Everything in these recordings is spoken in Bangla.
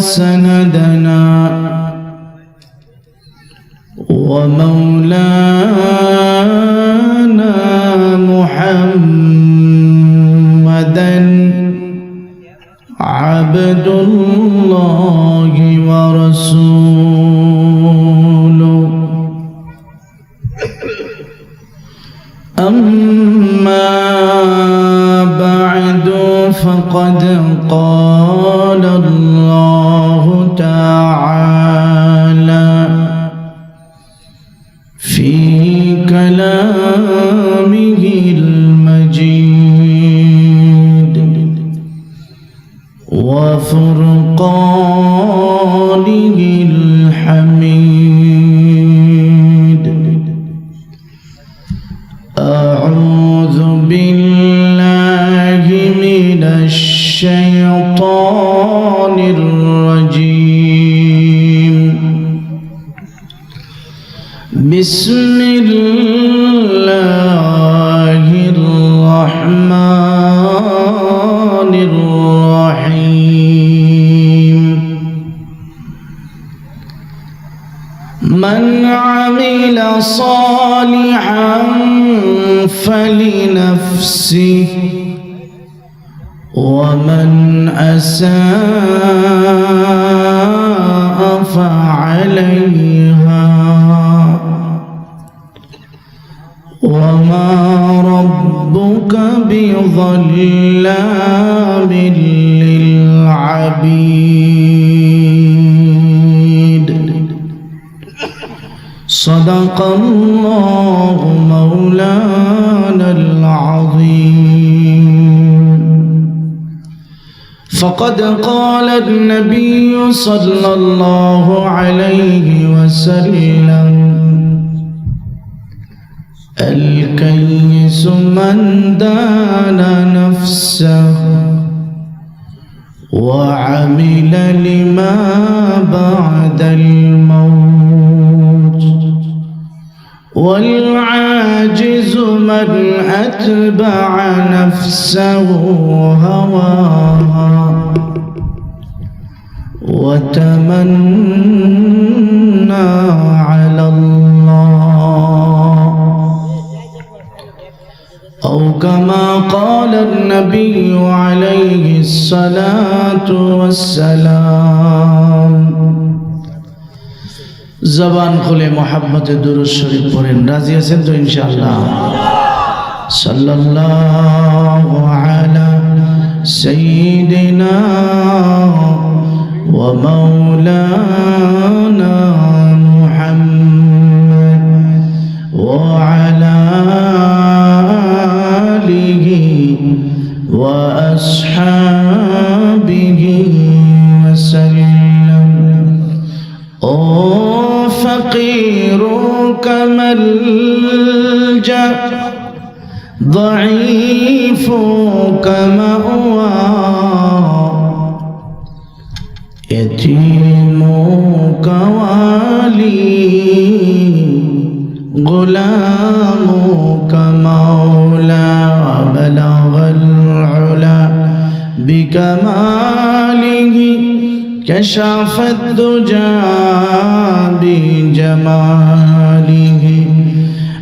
وسندنا ومولانا محمدا عبد الله ورسوله. أما بعد فقد قال الله فلنفسه ومن أساء فعليها وما ربك بظلام للعبيد. صدق الله مولانا فقد قال النبي صلى الله عليه وسلم الكيس من دان نفسه وعمل لما بعد الموت. والعاجز من أتبع نفسه هواها وتمنى على الله أو كما قال النبي عليه الصلاة والسلام জবান খুলে মোহাম্মতে দুরুদ শরীফ পড়েন রাজি আছেন তো ইনশাআল্লাহ সাল্লাল্লাহু আলা সাইয়্যিদিনা ومولانا محمد وعلى آله وأصحابه وسلم. أو فقيرك من غلام كمولى بلغ العلا بكماله كشف الدجى بجماله.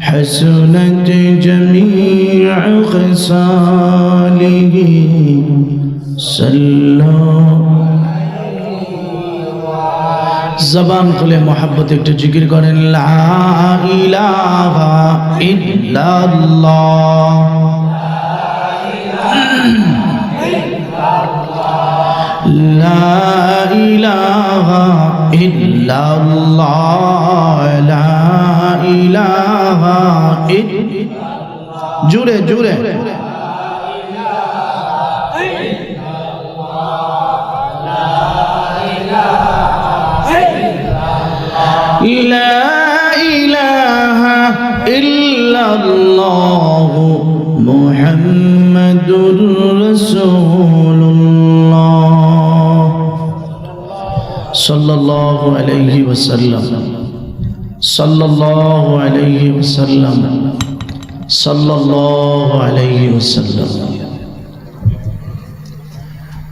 حسنت جميع خصاله صلى জবান খুলে মোহাব্বত একটু জিকির করেন লা ইলাহা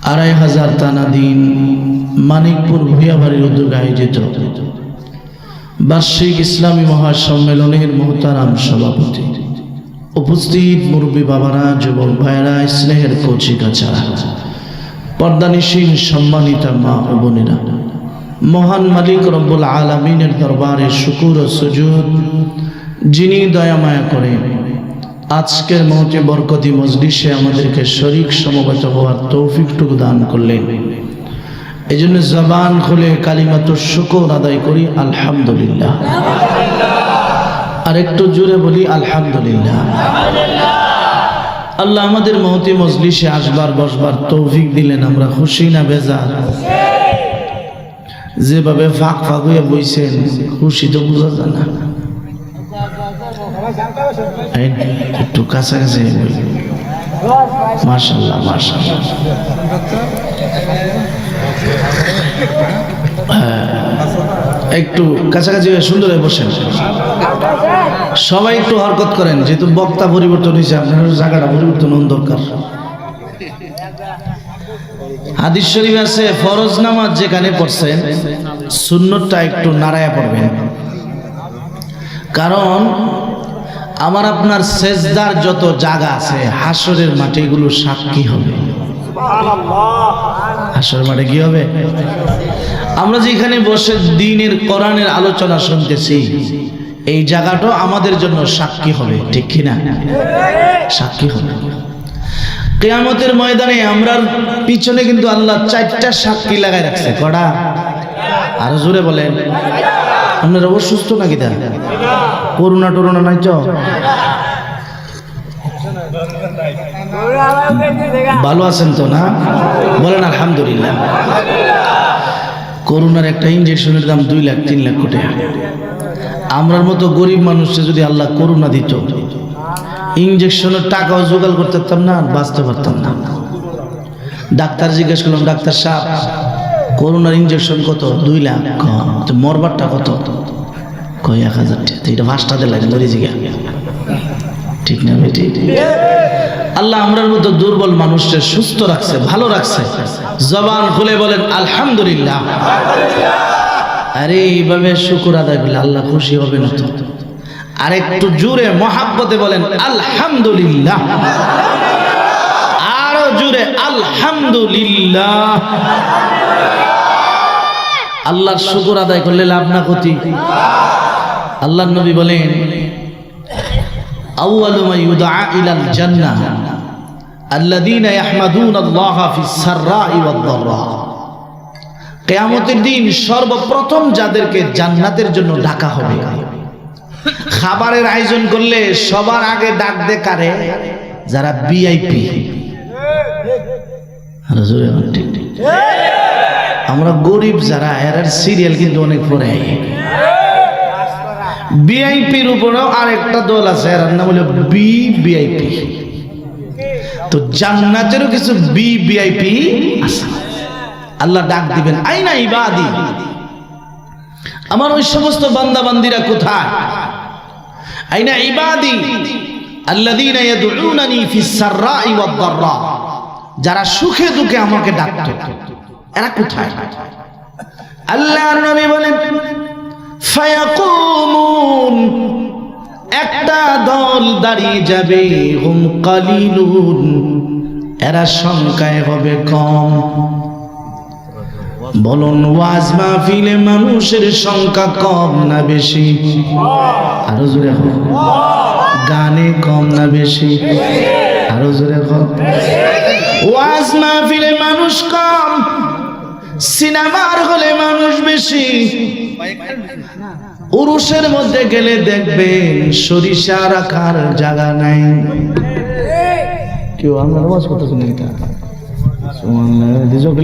আড়াই হাজার টানা দিন মানিকপুর ভূয়াবাড়ির উদ্যোগে আয়োজিত বার্ষিক ইসলামী মহাসম্মেলনের মোহতারাম সভাপতি। উপস্থিত মুরব্বী বাবারা, যুবক ভাইয়েরা, স্নেহের কচি কাছারা পর্দানিসীন সম্মানিতা মা ও বোনেরা। মহান মালিক রব্বুল আলমিনের দরবারে শুকুর ও সুজুদ, যিনি দয়া মায়া করে আজকের মহতি বরকতি মজলিসে আমাদেরকে শরিক সমবেত হওয়ার তৌফিকটুকু দান করলেন। এই জন্য জবান খুলে কালিমাত শুকর আদায় করি, আলহামদুলিল্লাহ। আর একটু জোরে বলি, আলহামদুলিল্লাহ। আল্লাহ আমাদের মহতি মজলিসে আসবার, বসবার তৌফিক দিলেন, আমরা খুশি না বেজার? যেভাবে ফাঁক ফাঁক হয়ে বইছেন খুশি তো বোঝা যায় না। একটু কাছাকাছি মার্শাল্লাহ মার্শাল্লাহ হ্যাঁ, একটু কাছাকাছি সুন্দর বসেন। সবাই একটু হরকত করেন যেহেতু বক্তা পরিবর্তন হয়েছে আপনার জায়গাটা পরিবর্তন দরকার। হাদিস শরীফ আছে, ফরজ নামাজ যেখানে পড়ছেন, সুন্নতটা একটু নাড়ায়া পড়বেন। কারণ, আমার আপনার সেজদার যত জায়গা আছে, হাসরের মাঠে এগুলো সাক্ষী হবে। হাসরের মাঠে কি হবে? আমরা যেখানে বসে দিনের, কোরআনের আলোচনা শুনতেছি, এই জায়গাটা আমাদের জন্য সাক্ষী হবে, ঠিক কিনা? সাক্ষী হবে। কেয়ামতের ময়দানে আমরার পিছনে কিন্তু আল্লাহ চারটা সাক্ষী লাগাই রাখছে। কড়া আর জোরে বলেন। আপনারা অসুস্থ নাকি দা করোনা টরোনা নাই চ ভালো আছেন তো না? বলেন আলহামদুলিল্লাহ। করোনার একটা ইঞ্জেকশনের দাম দুই লাখ, তিন লাখ কোটি। আমরার মতো গরিব মানুষকে যদি আল্লাহ করোনা দিত ইঞ্জেকশনের টাকাও জোগাড় করতে পারতাম না বাঁচতে পারতাম না। ডাক্তার জিজ্ঞেস করলাম, ডাক্তার সাহেব, করোনার ইঞ্জেকশন কত? দুই লাখ। মরবারটা কত? কয় এক হাজার এটা পাঁচটা দিলাম ধরে জিগা ঠিক না বেটি। আল্লাহ আমরার মতো দুর্বল মানুষকে সুস্থ রাখছে, ভালো রাখছে। জবান খুলে বলেন, আলহামদুলিল্লাহ। আরে এইভাবে শুকুর আদায় করলে আল্লাহ খুশি হবে না তো। আর একটু জুড়ে মহাব্বতে বলেন, আলহামদুলিল্লাহ। আরও জুড়ে আলহামদুলিল্লাহ। আল্লাহর শুকুর আদায় করলে লাভ না ক্ষতি। আল্লাহ নবী বলেন, আউয়ালু দিন সর্বপ্রথম যাদেরকে জান্নাতের জন্য ডাকা হবে। খাবারের আয়োজন করলে সবার আগে ডাক দে কারে? যারা ভিআইপি আমরা গরিব যারা, এর সিরিয়াল কিন্তু অনেক পরে বিআইপির উপরেও আর একটা দল আছে এর নাম হলো বি বিআইপি তো জান্নাতেরও কিছু বি বিআইপি আছে। আল্লাহ ডাক দিবেন, আইনা ইবাদি, আমার ওই সমস্ত বান্দা বান্দিরা কোথায়? আইনা ইবাদি আল্লাযীনা ইয়াদউনানি ফিস সাররাই ওয়াদ দাররা। যারা সুখে দুঃখে আমাকে ডাকতো, এরা কোথায়? আল্লাহর নবী বলেন, ফায়াকুমুন, একটা দল দাঁড়িয়ে যাবে, হুম কালিলুন। এরা সংখ্যায় হবে কম। বলুন, ওয়াজ মাহফিলে মানুষের সংখ্যা কম না বেশি? আরও জোরে গানে কম না বেশি? আরও জোরে ওয়াজ মাহফিলে মানুষ কম, সিনেমার হলে মানুষ বেশি। পুরুষের মধ্যে গেলে দেখবেন সরিষা রাখার জায়গা নাই। কেউ আমরা নামাজ করতেছি না এটা?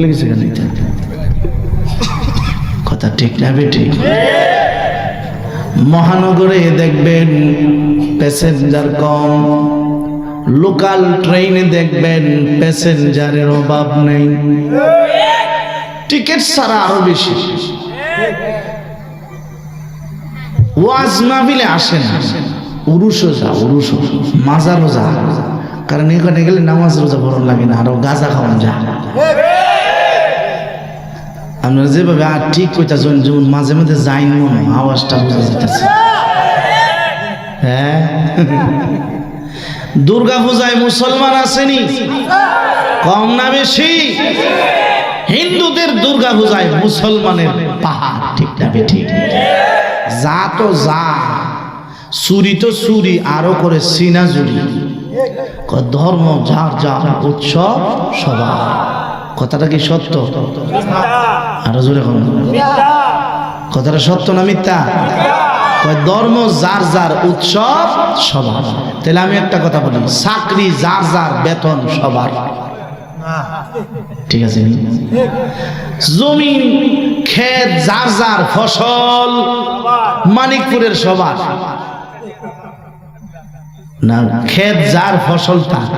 লেগেছে কেন এটা? কথা ঠিক না বেটি মহানগরে দেখবেন প্যাসেঞ্জার কম। লোকাল ট্রেনে দেখবেন প্যাসেঞ্জারের অভাব নেই। টিকিট ছাড়া আরও বেশি। ওয়াজ মাহফিলে আসে না। উরুষও যা, উরুষও। মাজারও যা। কারণ এখানে গেলে নামাজ রোজা ভরণ লাগে না, আরও গাঁজা খাওয়ান যা। আপনারা যেভাবে, আর ঠিক কইতাছেন, যেমন মাঝে মাঝে যাইন মনে আওয়াজটা বোঝা যেতেছে হ্যাঁ? দুর্গা পূজায় মুসলমান আসেনি? কম না বেশি? হিন্দুদের দুর্গা পূজায় মুসলমানের পাহাড়, ঠিক না ঠিক যা তো যা, চুরি তো চুরি, আরও করে সিনা জুরি ধর্ম, যার যার উৎসব, সবার। কথাটা কি সত্য? আরও জোরে কোন। কথাটা সত্য না মিথ্যা? ধর্ম যার যার উৎসব সবার। তাহলে আমি একটা কথা বলি চাকরি যার যার বেতন সবার। ঠিক আছে? নি? জমিন ক্ষেত যার যার ফসল মানিকপুরের সবার। না ক্ষেত যার ফসল তার।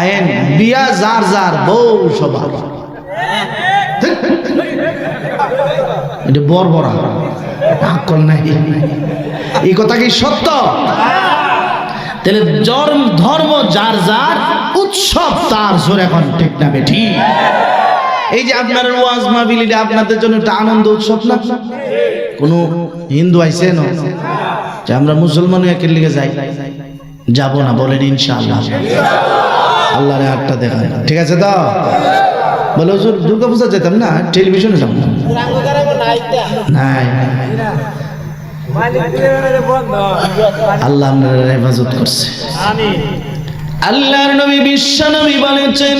আইন বিয়া যার যার, বউ সবার। এটা বর্বরা আকল নাই এই কথা কি সত্য? তাহলে জন্ম, ধর্ম যার যার, উৎসব তার জোর এখন ঠিক না বেঠি। এই যে আপনার ওয়াজ মাহফিলিটা আপনাদের জন্য একটা আনন্দ উৎসব না? কোন হিন্দু আইছে না? যে আমরা মুসলমান একের লিগে যাই। যাব না, বলেন ইনশাআল্লাহ। আল্লাহরে আটটা দেখা ঠিক আছে তো? বলে, হুজুর দুর্গা পূজা যেতাম না, টেলিভিশনে যাব নাই আল্লাহর নবী বলেছেন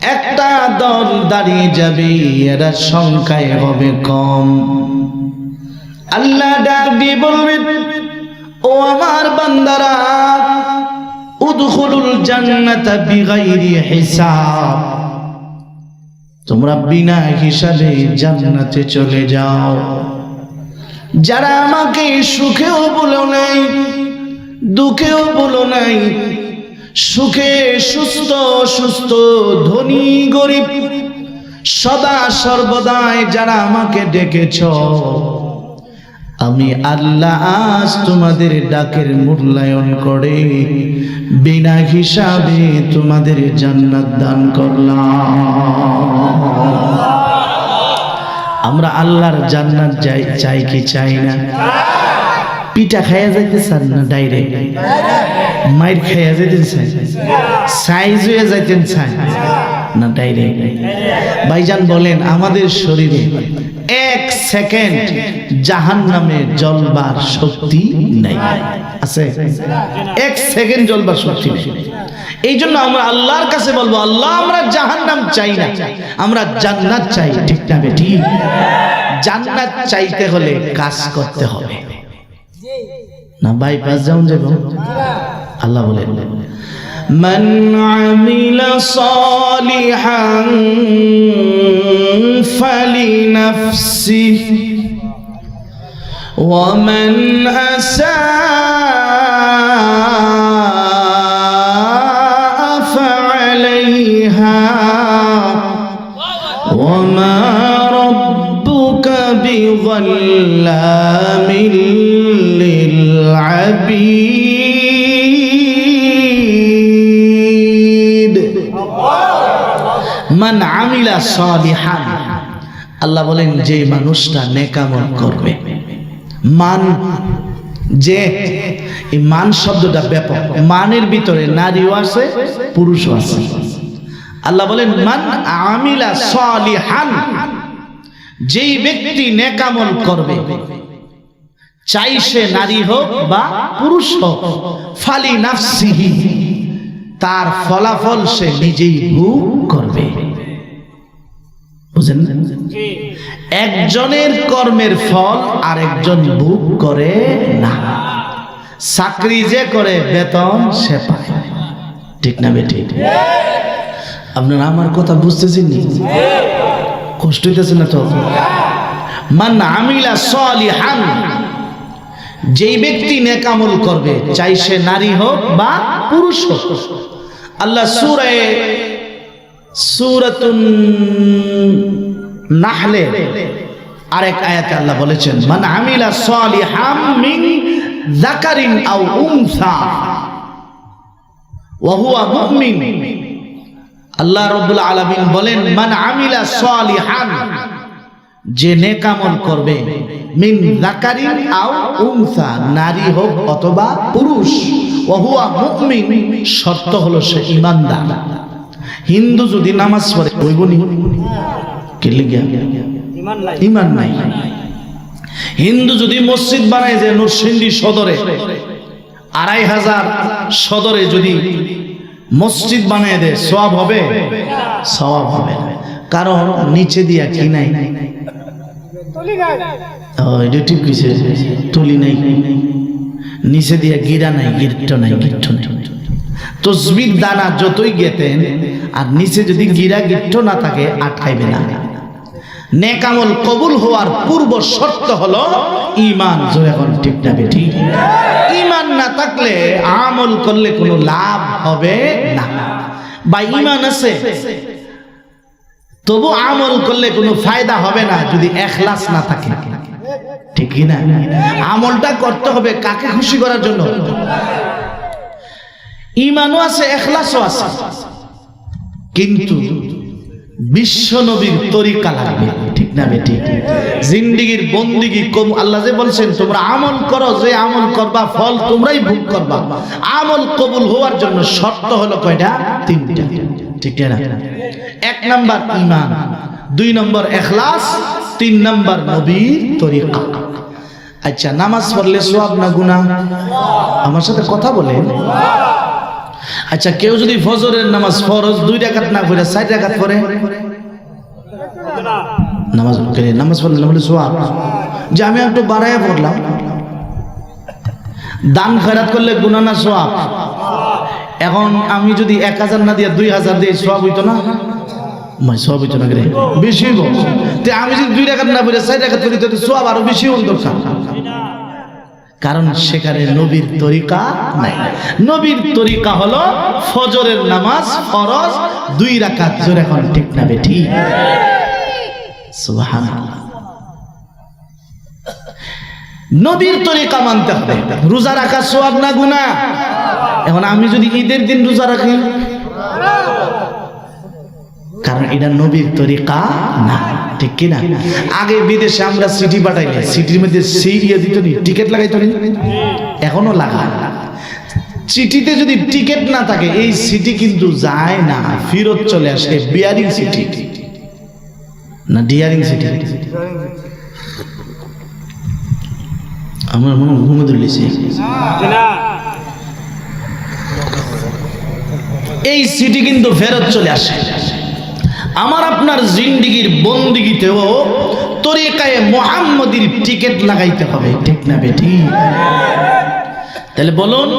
একটা দল দাঁড়িয়ে যাবে, এরা সংখ্যায় হবে কম। আল্লাহ ডাক দিয়ে বলবেন ও আমার বান্দারা, উদখুলুল জান্নাতা বিগাইরি হিসাব। তোমরা বিনা হিসাবে জান্নাতে চলে যাও। যারা আমাকে সুখেও বলো নাই, দুঃখেও বলো নাই, সুখে সুস্থ সুস্থ, ধনী, গরিব, সদা সর্বদাই যারা আমাকে ডেকেছ আমি আল্লাহ আজ তোমাদের ডাকের মূল্যায়ন করে, বিনা হিসাবে তোমাদের জান্নাত দান করলাম। আমরা আল্লাহর জান্নাত যাই, চাই কি চাই না? পিঠা খাইয়া যাইতে চান না ডাইরেক্ট? মাইর খাইয়া যাইতেন চাই সাইজ হয়ে যাইতেন চাই না, ডাইরেক্ট। ভাইজান বলেন, আমাদের শরীরে এক সেকেন্ড জাহান নামে জলবার শক্তি নাই। আছে? এক সেকেন্ড জলবার শক্তি নেই। এই জন্য আমরা আল্লাহর কাছে বলব, আল্লাহ, আমরা জাহান নাম চাই না। আমরা জান্নাত চাই, ঠিক না বেটি? জান্নাত চাইতে হলে কাজ করতে হবে। না, বাইপাস যাউন যাব আল্লাহ বলেন من عمل صالحا فلنفسه ومن أساء আমিলা সালিহান। আল্লাহ বলেন, যে মানুষটা নেকামল করবে। মান, যে, এই মান শব্দটা ব্যাপক। মানের ভিতরে নারীও আছে, পুরুষও আছে। আল্লাহ বলেন, মান আমিলা সালিহান। যেই ব্যক্তি নেকামল করবে, চাই সে নারী হোক বা পুরুষ হোক, ফালি নাফসিহি, তার ফলাফল সে নিজেই ভোগ করবে। বুঝেন? একজনের কর্মের ফল আরেকজন ভোগ করে না। চাকরি যে করে, বেতন সে পায়। ঠিক না বেটি আপনারা আমার কথা বুঝতেছেন কষ্ট হইতেছে না তো? মান আমিলা সলিহান, যেই ব্যক্তি নেকামল করবে, চাই সে নারী হোক বা পুরুষ হোক। আল্লাহ সুরায় সুরাতুন নাহলে আরেক আয়াতে আল্লাহ বলেছেন, মান আমিলা সালিহাম মিন যাকারিন আও উনসা ওয়া হুয়া মুমিন। আল্লাহ রাব্বুল আলামিন বলেন, মান আমিলা সালিহান, যে নেকামল করবে, মিন যাকারিন আও উনসা, নারী হোক অথবা পুরুষ, ওয়া হুয়া মুমিন, শর্ত হলো সে ঈমানদার। হিন্দু যদি নামাজ পড়ে কে লিগিয়া ইমান নাই। হিন্দু যদি মসজিদ বানায় যে নরসিংদী সদরে আড়াই হাজার সদরে যদি মসজিদ বানিয়ে দেয় সব হবে? সওয়াব হবে। কারণ নিচে দিয়া কি নাই? এটা ঠিক কইছে। তুলি নাই। নিচে দিয়া গিরা নাই গিরট নাই গিরট নাই। তসবির দানা যতই গেতেন আর নিচে যদি গিরা গিট্ট না থাকে আটকাইবে না। নেকামল কবুল হওয়ার পূর্ব শর্ত হলো ইমান এখন ঠিক না বেঠি। ইমান না থাকলে আমল করলে কোনো লাভ হবে না। বা ইমান আছে, তবু আমল করলে কোনো ফায়দা হবে না যদি এখলাস না থাকে। ঠিক না? আমলটা করতে হবে কাকে খুশি করার জন্য? ইমানও আছে, এখলাসও আছে। কিন্তু বিশ্ব নবীর তরিকা লাগবে ঠিক না বেটি জিন্দিগির বন্দিগি কম, আল্লাহ যে বলছেন, তোমরা আমল করো, যে আমল করবা, ফল তোমরাই ভোগ করবা। আমল কবুল হওয়ার জন্য শর্ত হলো কয়টা? তিনটা। ঠিক না এক নাম্বার ইমান দুই নম্বর এখলাস, তিন নম্বর নবীর তরিকা। আচ্ছা নামাজ পড়লে সোয়াব না গুনাহ? আমার সাথে কথা বলেন। আচ্ছা কেউ যদি ফজরের নামাজ ফরজ দুই রাকাত না পড়ে, চার রাকাত পড়ে? নামাজ নামাজ পড়লে না বলে যে আমি একটু বাড়াইয়া পড়লাম। দান করলে গুনা না সোয়াব? এখন আমি যদি এক হাজার না দিয়ে দুই হাজার দিয়ে সোয়াব হইতো না? মাই সব হইতো না বেশি হইব। আমি যদি দুই রাকাত না পড়ে, চার রাকাত করি তো সোয়াব আরও বেশি হন দরকার। কারণ সেখানে নবীর তরিকা নাই। নবীর তরিকা হলো ফজরের নামাজ ফরজ দুই রাকাত জোর এখন ঠিক না বেঠি নবীর তরিকা মানতে হবে। রোজা রাখা সোয়াব না গুনাহ? এখন আমি যদি ঈদের দিন রোজা রাখি? কারণ এটা নবীর তরিকা না। ঠিক কিনা? আগে বিদেশে আমরা সিটি পাঠাইলে সিটির মধ্যে সিরিয়া দিত নি, টিকিট লাগাইতো নি? এখনও লাগা চিঠিতে যদি টিকিট না থাকে, এই সিটি কিন্তু যায় না, ফেরত চলে আসে বিয়ারিং সিটি না ডিয়ারিং সিটি আমার মনে ঘুমে ধরলেছি এই সিটি কিন্তু ফেরত চলে আসে। আমার আপনার জিন্দিগির বন্দিগিতেও তরিকায় মোহাম্মদীর টিকিট লাগাইতে হবে, ঠিক না বেটি? তাহলে বলুন,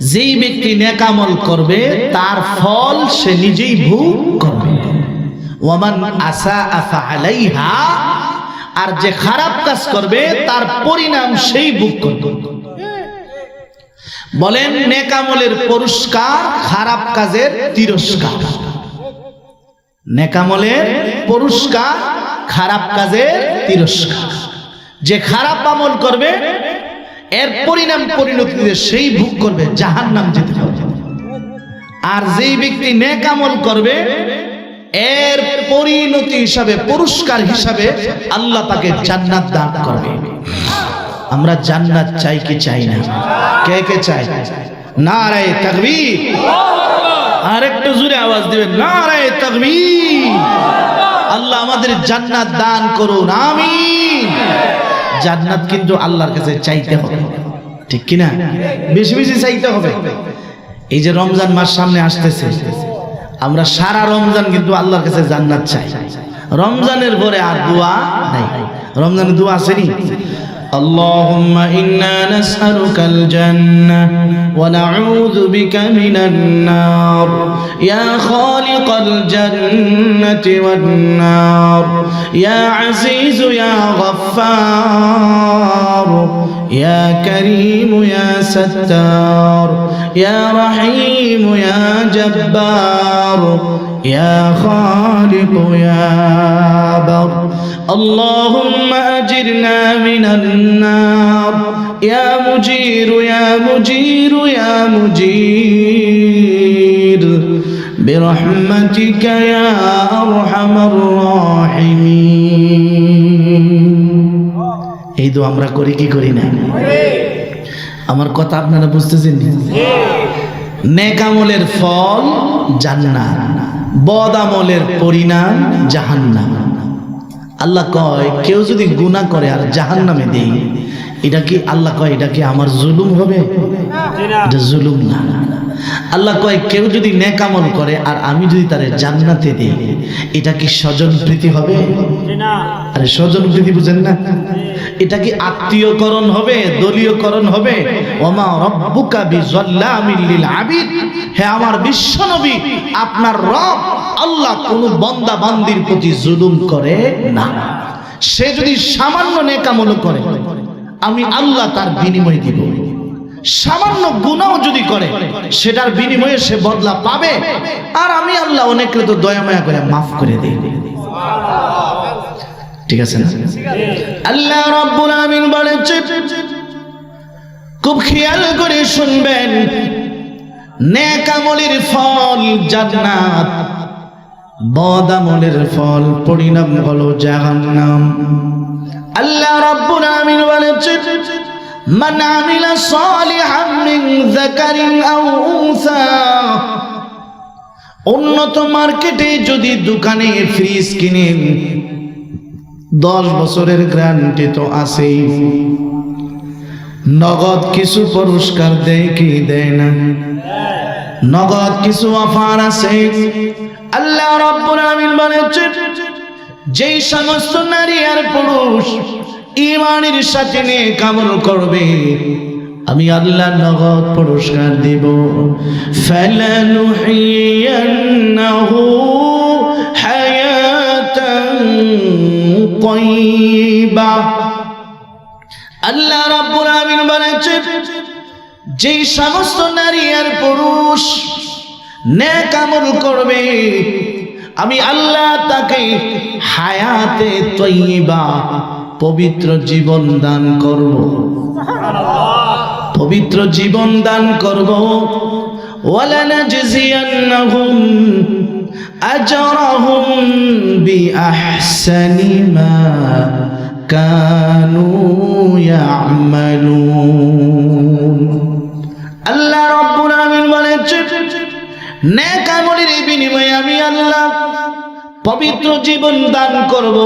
যেই ব্যক্তি নেকামল করবে, তার ফল সে নিজেই ভোগ করবে। ওয়ামান আসা আফা আলাইহা আর যে খারাপ কাজ করবে, তার পরিণাম সেই ভোগ করবে। বলেন, নেকামলের পুরস্কার খারাপ কাজের তিরস্কার। নেকামলের পুরস্কার, খারাপ কাজের তিরস্কার। যে খারাপ আমল করবে, এর পরিণাম পরিণতিতে সেই ভোগ করবে জাহান নাম যেতে হবে আর যেই ব্যক্তি নেক আমল করবে, এর পরিণতি হিসাবে, পুরস্কার হিসাবে আল্লাহ তাকে জান্নাত দান করবে। আমরা জান্নাত চাই কি চাই না? কে কে চাই নারায়ে তাকবীর। আর একটু জোরে আওয়াজ দিবেন, নারায়ে তাকবীর। আল্লাহ আমাদের জান্নাত দান করুন, আমিন। জান্নাত কিন্তু আল্লাহর কাছে চাইতে হবে, ঠিক কি না? বেশি বেশি চাইতে হবে। এই যে রমজান মাস সামনে আসতেছে, আমরা সারা রমজান কিন্তু আল্লাহর কাছে জান্নাত চাই। রমজানের পরে আর দোয়া নাই। রমজানের দোয়া আসেনি اللهم إنا نسألك الجنة ونعوذ بك من النار. يا خالق الجنة والنار. يا عزيز يا غفار. يا كريم يا ستار. يا رحيم يا جبار. يا خالق يا بر. اللهم أجرنا من النار يا مجير يا مجير يا مجير برحمتك يا أرحم الراحمين এই তো আমরা করি কি করি না আমার কথা আপনারা বুঝতেছেন নি? নেক আমলের ফল জান্নাত বদ আমলের পরিণাম জাহান্নাম আল্লাহ কয় কেউ যদি গুণা করে আর জাহান নামে দেই এটা কি আল্লাহ কয় এটা কি আমার জুলুম হবে? এটা জুলুম না। আল্লাহ কয় কেউ যদি নেকামল করে আর আমি যদি তারে জান্নাতে দিই এটা কি স্বজন প্রীতি হবে? আরে স্বজন প্রীতি বুঝেন না? এটা কি আত্মীয়করণ হবে, দলীয়করণ হবে? ওমা রব্বুকা বিজাল্লামিল লিল আবিদ। হে আমার বিশ্ব নবী আপনার রব আল্লাহ কোন বান্দা বান্দির প্রতি জুলুম করে না। সে যদি সামান্য নেকামল করে, আমি আল্লাহ তার বিনিময় দিব। সামান্য গুনাও যদি করে, সেটার বিনিময়ে সে বদলা পাবে। আর আমি আল্লাহ অনেককে তো দয়া মায়া করে মাফ করে দিই। ঠিক আছে না? আল্লাহ রব্বুল আমিন বলেছে, খুব খেয়াল করে শুনবেন, নেক আমলের ফল জান্নাত, বদ আমলের ফল পরিণাম হলো জাহান্নাম। আল্লাহ রব্বুল আমিন বলেছে, মান আমিলা সালিহান মিন যাকারিন আও উনসা উন্নত মার্কেটে যদি দোকানে ফ্রিজ কিনেন দশ বছরের গ্যারান্টি তো আছেই। নগদ কিছু পুরস্কার দেয় কি দেয় না? নগদ কিছু অফার আছে? আল্লাহ রব্বুল আমিন বলেছেন, যেই সমস্ত নারী আর পুরুষ ইমানের সাথে নিয়ে কামল করবে, আমি আল্লাহ নগদ পুরস্কার দিব। ফালানুহিয়ান্নাহু আল্লাহ রাব্বুল আমিন বলেছেন যেই সমস্ত নারী আর পুরুষ নেক আমল করবে আমি আল্লাহ তাকে হায়াতে তৈবা পবিত্র জীবন দান করব। পবিত্র জীবন দান করব। ওয়ালানাজজিয়ান্নাহুম আজরাহুম বিআহসানি মা কানু ইয়ামালুন আল্লাহ রাব্বুল আমিন বলেছেন নেক আমলের বিনিময়ে আমি আল্লাহ পবিত্র জীবন দান করব,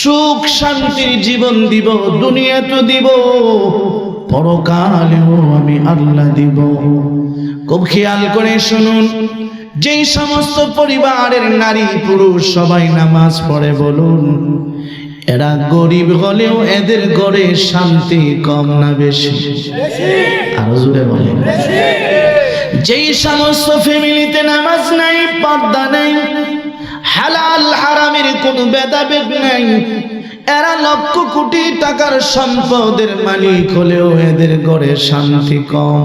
সুখ শান্তির জীবন দিব দুনিয়া তো দিব, পরকালেও আমি আল্লাহ দিব। খুব খেয়াল করে শুনুন, যেই সমস্ত পরিবারের নারী পুরুষ সবাই নামাজ পড়ে বলুন এরা গরিব হলেও এদের ঘরে শান্তি কম না বেশি। আরও জোরে বলেন। যেই সমস্ত ফ্যামিলিতে নামাজ নাই, পর্দা নাই, হালাল হারামের কোন ভেদাভেদ নাই, এরা লক্ষ কোটি টাকার সম্পদের মালিক হলেও এদের ঘরে শান্তি কম।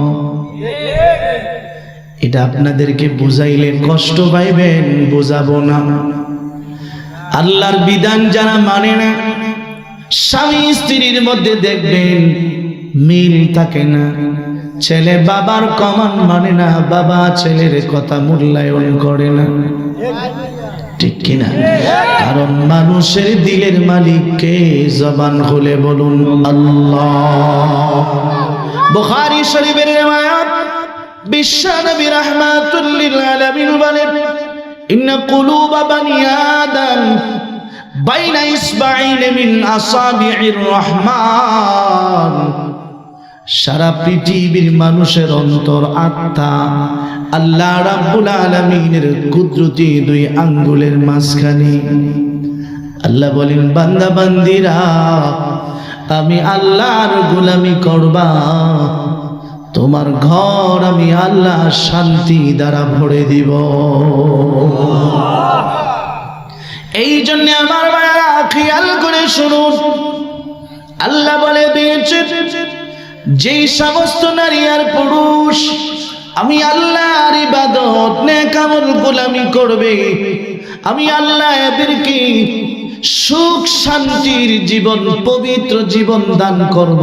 এটা আপনাদেরকে বুঝাইলে কষ্ট পাইবেন, বুঝাবো না। আল্লাহর বিধান যারা মানে না, স্বামী স্ত্রীর মধ্যে দেখবেন মিল থাকে না। ছেলে বাবার কমান মানে না, বাবা ছেলের কথা মূল্যায়ন করে না। ঠিক কিনা? কারণ মানুষের দিলের মালিককে জবান খুলে বলুন, আল্লাহ। বুখারী শরীফের রিওয়ায়াত, বিশ্ব নবী রাহমাতুল লিল আলামিন বলেন ইন্ন কুলুব বানি আদম বাইনা ইসবাইন মিন আসাবির রহমান। সারা পৃথিবীর মানুষের অন্তর আত্মা আল্লাহ রাব্বুল আলামিনের কুদরতি দুই আঙ্গুলের মাঝখানে। আল্লাহ বলেন, বান্দা, বান্দিরা, আমি আল্লাহর গোলামি করবা। তোমার ঘর আমি আল্লাহ শান্তি দ্বারা ভরে দিব। এই জন্য আমার মায়েরা খেয়াল করে শুনুন। আল্লাহ বলে দিয়েছে, যেই সমস্ত নারী আর পুরুষ, আমি আল্লাহর ইবাদত নেকামল গোলামি করবে। আমি আল্লাহ এদেরকে সুখ শান্তির জীবন, পবিত্র জীবন দান করব।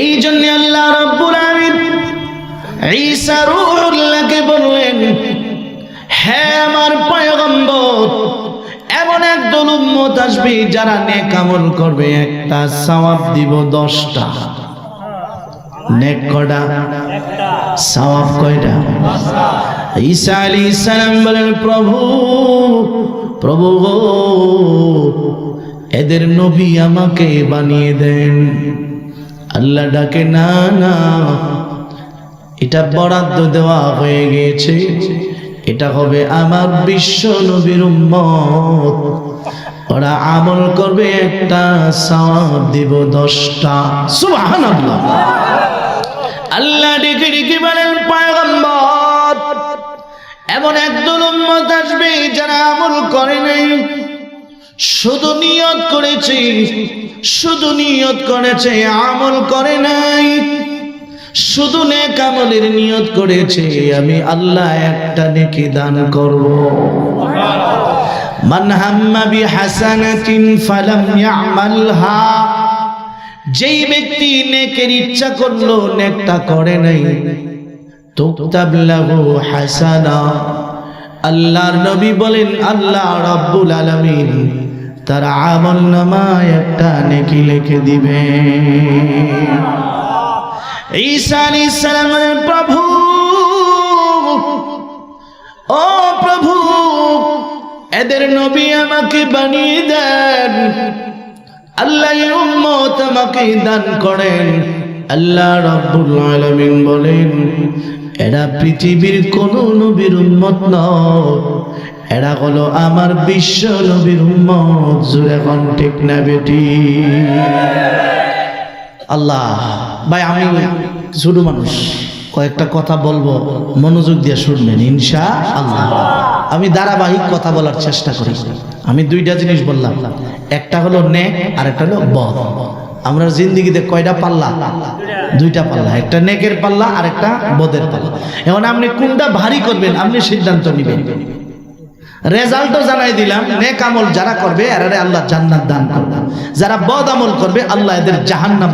এই জন্য আল্লাহ রব্বুল আমিন ঈসা রূহুল্লাহকে বললেন, হে আমার পয়গম্বর, এমন একদল উম্মত আসবে যারা নেক আমল করবে, একটা সওয়াব দিব দশটা। নেক কয়টা সওয়াব কয়টা? ঈসা আলাইহিস সালাম বলেন, প্রভু প্রভু গো, এদের নবী আমাকে বানিয়ে দেন। আল্লাহ ডাকে, না না। এটা বরাদ্দ দেওয়া হয়ে গিয়েছে। এটা হবে আমার বিশ্ব নবীর উম্মত। ওরা আমল করবে, একটা সওয়াব দিব দশটা। সুবহানাল্লাহ। আল্লাহ ডেকে ডেকে বলেন, পয়গম্বর, এমন একদল উম্মত আসবে যারা আমল করে নাই। শুধু নিয়ত করেছে, শুধু নিয়ত করেছে, আমল করে নাই। শুধু নেক আমলের নিয়ত করেছে, আমি আল্লাহ একটা নেকি দান করব। মান হাম্মা বিহাসানাতিন ফালাম ইয়ামালহা। যেই ব্যক্তি নেকের ইচ্ছা করল, নেকটা করে নাই। তুকতাব লাহু হাসানা। আল্লাহর নবী বলেন, আল্লাহ রাব্বুল আলামিন তার আমল নামায় একটা নেকি লিখে দিবে। ঈসা আলাইহিস সালামের প্রভু, ও প্রভু, এদের নবী আমাকে বানিয়ে দেন। আল্লাহ উম্মত আমাকে দান করেন। আল্লাহ রাব্বুল আলামিন বলেন, এরা পৃথিবীর কোন নবীর উম্মত নয়। এরা হলো আমার বিশ্ব নবীর উম্মত জুড়ে এখন ঠিক না বেটি? আল্লাহ, ভাই, আমি ছোট মানুষ, কয়েকটা কথা বলব, মনোযোগ দিয়ে শুনবেন ইনশা আল্লাহ আমি ধারাবাহিক কথা বলার চেষ্টা করি। আমি দুইটা জিনিস বললাম, একটা হলো নে আর একটা হলো বদ। আমরা জিন্দিগিতে কয়টা পাল্লা? দুইটা পাল্লা, একটা নেকের পাল্লা আর একটা বদের পাল্লা। এখন আপনি কোনটা ভারী করবেন, আপনি সিদ্ধান্ত নেবেন। রেজাল্টও জানাই দিলাম নেক আমল যারা করবে এরারে আল্লাহ জান্নাত দান করবে। যারা বদ আমল করবে আল্লাহ এদের জাহান্নাম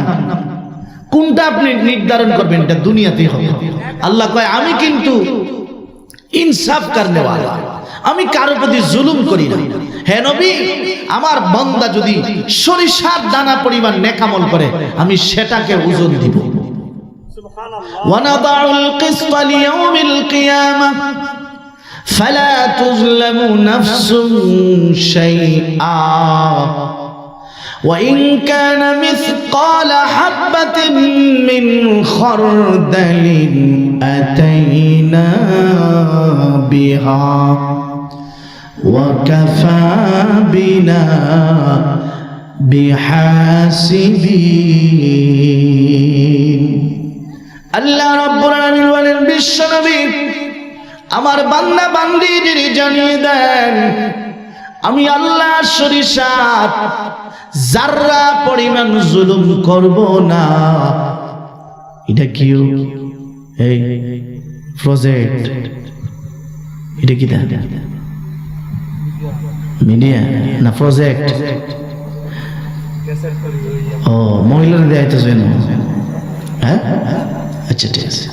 কোনটা আপনি নির্ধারণ করবেন এটা দুনিয়াতেই হবে। আল্লাহ কয় আমি কিন্তু ইনসাফ কারণেওয়ালা। আমি কারোর প্রতি জুলুম করি না। হে নবী আমার বন্দা যদি সরিষার দানা পরিমাণ নেকামল করে আমি সেটাকে ওজন দিব। ওয়ানাদাউল কিসফা লিয়াউমিল فلا تظلم نفس شيئا وإن كان مثقال حبة من خردل أتينا بها وكفى بنا بحاسبين আল্লাহ রব্বুল আলামিন বলেন বিশ্ব নবী আমার বান্দা বান্দিদের জানিয়ে দেন আমি আল্লাহ সরিষার জাররা পরিমাণ জুলুম করব না। এটা কি? এই প্রজেক্ট এটা কি মিডিয়া না প্রজেক্ট ও মহিলারা দেয় তো হ্যাঁ? আচ্ছা ঠিক আছে।